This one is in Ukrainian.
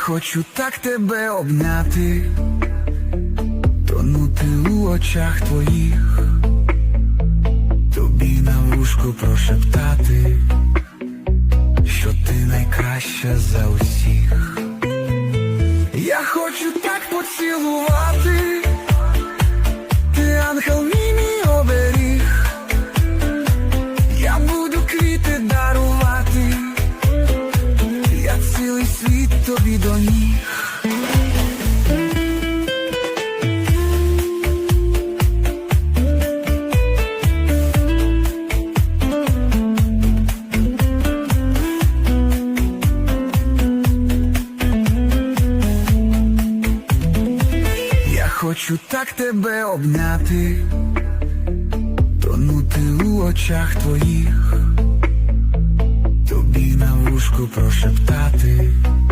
хочу так тебе обняти, тонути у очах твоїх, тобі на вушку прошептати, що ти найкраща за усіх. Я хочу так поцілувати, тобі до ніг. Я хочу так тебе обняти, тонути у очах твоїх, тобі на вушку прошептати,